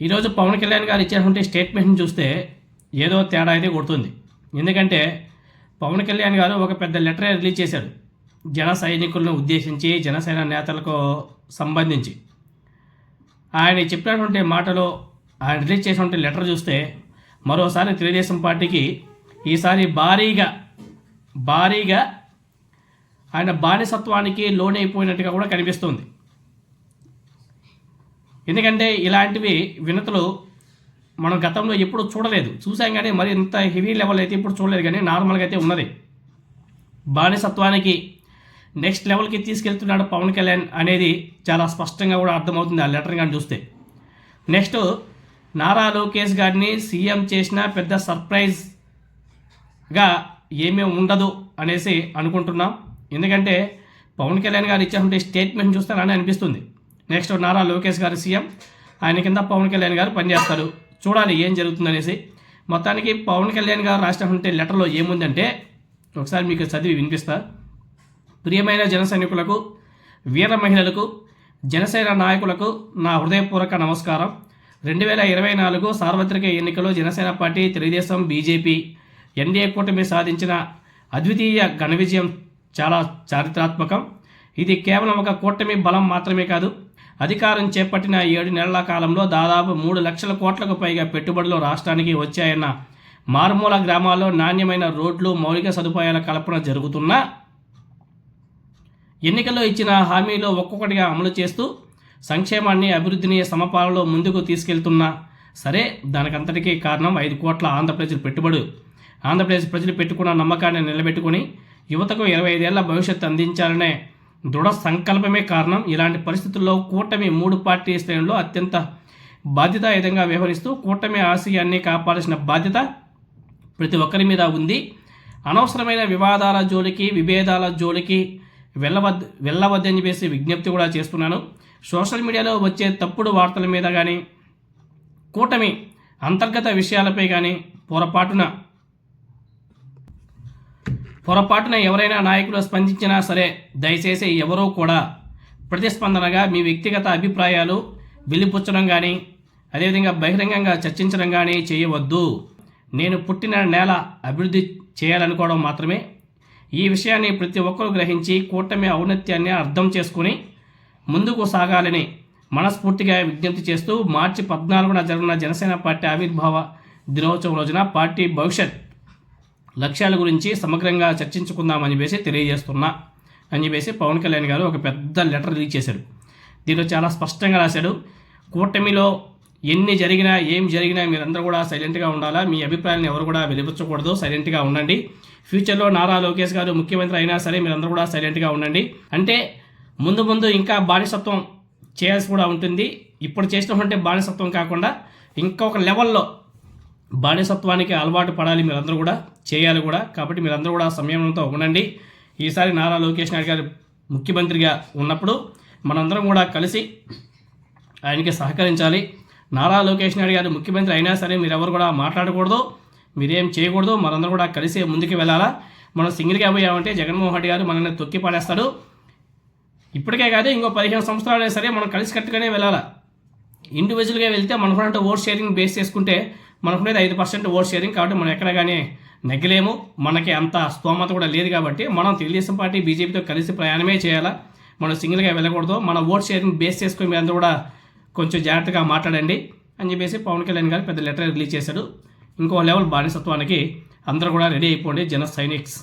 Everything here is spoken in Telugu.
ఈరోజు పవన్ కళ్యాణ్ గారు ఇచ్చినటువంటి స్టేట్మెంట్ని చూస్తే ఏదో తేడా అయితే కొడుతుంది. ఎందుకంటే పవన్ కళ్యాణ్ గారు ఒక పెద్ద లెటర్ రిలీజ్ చేశారు. జన సైనికులను ఉద్దేశించి జనసేన నేతలకు సంబంధించి. ఆయన చెప్పినటువంటి మాటలో ఆయన రిలీజ్ చేసినటువంటి లెటర్ చూస్తే మరోసారి తెలుగుదేశం పార్టీకి ఈసారి భారీగా భారీగా ఆయన బానిసత్వానికి లోనైపోయినట్టుగా కూడా కనిపిస్తుంది. ఎందుకంటే ఇలాంటివి వినతులు మనం గతంలో ఎప్పుడు చూడలేదు. చూసాం కానీ మరి ఇంత హెవీ లెవెల్ అయితే ఇప్పుడు చూడలేదు కానీ నార్మల్గా అయితే ఉన్నది. బానిసత్వానికి నెక్స్ట్ లెవెల్కి తీసుకెళ్తున్నాడు పవన్ కళ్యాణ్ అనేది చాలా స్పష్టంగా కూడా అర్థమవుతుంది ఆ లెటర్ కానీ చూస్తే. నెక్స్ట్ నారా లోకేష్ గారిని సీఎం చేసిన పెద్ద సర్ప్రైజ్గా ఏమీ ఉండదు అనేసి అనుకుంటున్నాం. ఎందుకంటే పవన్ కళ్యాణ్ గారు ఇచ్చినటువంటి స్టేట్మెంట్ చూస్తారని అనిపిస్తుంది. నెక్స్ట్ నారా లోకేష్ గారు సీఎం. ఆయన కింద పవన్ కళ్యాణ్ గారు పనిచేస్తారు. చూడాలి ఏం జరుగుతుందనేసి. మొత్తానికి పవన్ కళ్యాణ్ గారు రాసినటువంటి లెటర్లో ఏముందంటే ఒకసారి మీకు చదివి వినిపిస్తా. ప్రియమైన జన సైనికులకు వీర మహిళలకు జనసేన నాయకులకు నా హృదయపూర్వక నమస్కారం. రెండు వేల ఇరవై నాలుగు సార్వత్రిక ఎన్నికలో Janasena party Telugu Desam BJP NDA కూటమి సాధించిన అద్వితీయ ఘన విజయం చాలా చారిత్రాత్మకం. ఇది కేవలం ఒక కూటమి బలం మాత్రమే కాదు అధికారం చేపట్టిన ఏడు నెలల కాలంలో దాదాపు మూడు లక్షల కోట్లకు పైగా పెట్టుబడులు రాష్ట్రానికి వచ్చాయన్న మారుమూల గ్రామాల్లో నాణ్యమైన రోడ్లు మౌలిక సదుపాయాల కల్పన జరుగుతున్నా ఎన్నికల్లో ఇచ్చిన హామీలు ఒక్కొక్కటిగా అమలు చేస్తూ సంక్షేమాన్ని అభివృద్ధిని సమపాలలో ముందుకు తీసుకెళ్తున్నా. సరే దానికంతటికీ కారణం ఐదు కోట్ల ఆంధ్రప్రదేశ్ పెట్టుబడి. ఆంధ్రప్రదేశ్ ప్రజలు పెట్టుకున్న నమ్మకాన్ని నిలబెట్టుకుని యువతకు ఇరవై ఐదేళ్ళ భవిష్యత్తు అందించాలనే దృఢ సంకల్పమే కారణం. ఇలాంటి పరిస్థితుల్లో కూటమి మూడు పార్టీ శ్రేణుల్లో అత్యంత బాధ్యతాయుతంగా వ్యవహరిస్తూ కూటమి ఆశయాన్ని కాపాడాల్సిన బాధ్యత ప్రతి ఒక్కరి మీద ఉంది. అనవసరమైన వివాదాల జోలికి విభేదాల జోలికి వెళ్ళవద్దు వెళ్ళవద్దని చెప్పేసి విజ్ఞప్తి కూడా చేస్తున్నాను. సోషల్ మీడియాలో వచ్చే తప్పుడు వార్తల మీద కానీ కూటమి అంతర్గత విషయాలపై కానీ పొరపాటున పొరపాటున ఎవరైనా నాయకులు స్పందించినా సరే దయచేసి ఎవరూ కూడా ప్రతిస్పందనగా మీ వ్యక్తిగత అభిప్రాయాలు వెలిపుచ్చడం కానీ అదేవిధంగా బహిరంగంగా చర్చించడం కానీ చేయవద్దు. నేను పుట్టిన నేల అభివృద్ధి చేయాలనుకోవడం మాత్రమే. ఈ విషయాన్ని ప్రతి ఒక్కరూ గ్రహించి కూటమి ఔన్నత్యాన్ని అర్థం చేసుకుని ముందుకు సాగాలని మనస్ఫూర్తిగా విజ్ఞప్తి చేస్తూ మార్చి పద్నాలుగున జరుగుతున్న జనసేన పార్టీ ఆవిర్భావ దినోత్సవం రోజున పార్టీ భవిష్యత్ లక్ష్యాల గురించి సమగ్రంగా చర్చించుకుందామని చెప్పేసి తెలియజేస్తున్నా అని చెప్పేసి పవన్ కళ్యాణ్ గారు ఒక పెద్ద లెటర్ రిలీజ్ చేశాడు. దీనిలో చాలా స్పష్టంగా రాశాడు. కూటమిలో ఎన్ని జరిగినా ఏం జరిగినా మీరందరూ కూడా సైలెంట్గా ఉండాలా? మీ అభిప్రాయాలను ఎవరు కూడా వెలిపించకూడదు సైలెంట్గా ఉండండి. ఫ్యూచర్లో నారా లోకేష్ గారు ముఖ్యమంత్రి అయినా సరే మీరందరూ కూడా సైలెంట్గా ఉండండి. అంటే ముందు ముందు ఇంకా బానిసత్వం చేయాల్సి కూడా ఉంటుంది. ఇప్పుడు చేసినటువంటి బానిసత్వం కాకుండా ఇంకొక లెవెల్లో బానిసత్వానికి అలవాటు పడాలి మీరందరూ కూడా చేయాలి కూడా. కాబట్టి మీరందరూ కూడా సంయమనంతో ఉండండి. ఈసారి నారా లోకేష్ నాయుడు గారు ముఖ్యమంత్రిగా ఉన్నప్పుడు మనందరం కూడా కలిసి ఆయనకి సహకరించాలి. నారా లోకేష్ నాయుడు గారు ముఖ్యమంత్రి అయినా సరే మీరెవరు కూడా మాట్లాడకూడదు మీరేం చేయకూడదు. మనందరం కూడా కలిసి ముందుకు వెళ్ళాలా. మనం సింగిల్గా పోయామంటే జగన్మోహన్ రెడ్డి గారు మనల్ని తొక్కి పాడేస్తాడు ఇప్పటికే కాదు ఇంకో పదిహేను సంవత్సరాలు సరే మనం కలిసి కట్టుగానే వెళ్ళాలా. ఇండివిజువల్గా వెళ్తే మనకున్నట్టు ఓట్ షేరింగ్ బేస్ చేసుకుంటే మనకునేది ఐదు పర్సెంట్ ఓట్ షేరింగ్ కాబట్టి మనం ఎక్కడ కానీ నెగ్గలేము. మనకి అంత స్తోమత కూడా లేదు కాబట్టి మనం తెలుగుదేశం పార్టీ బీజేపీతో కలిసి ప్రయాణమే చేయాలా? మనం సింగిల్గా వెళ్ళకూడదు. మన ఓట్ షేరింగ్ బేస్ చేసుకుని మీరందరూ కూడా కొంచెం జాగ్రత్తగా మాట్లాడండి అని చెప్పేసి పవన్ కళ్యాణ్ గారు పెద్ద లెటర్ రిలీజ్ చేశాడు. ఇంకో లెవెల్ బానిసత్వానికి అందరూ కూడా రెడీ అయిపోండి జన సైనిక్స్.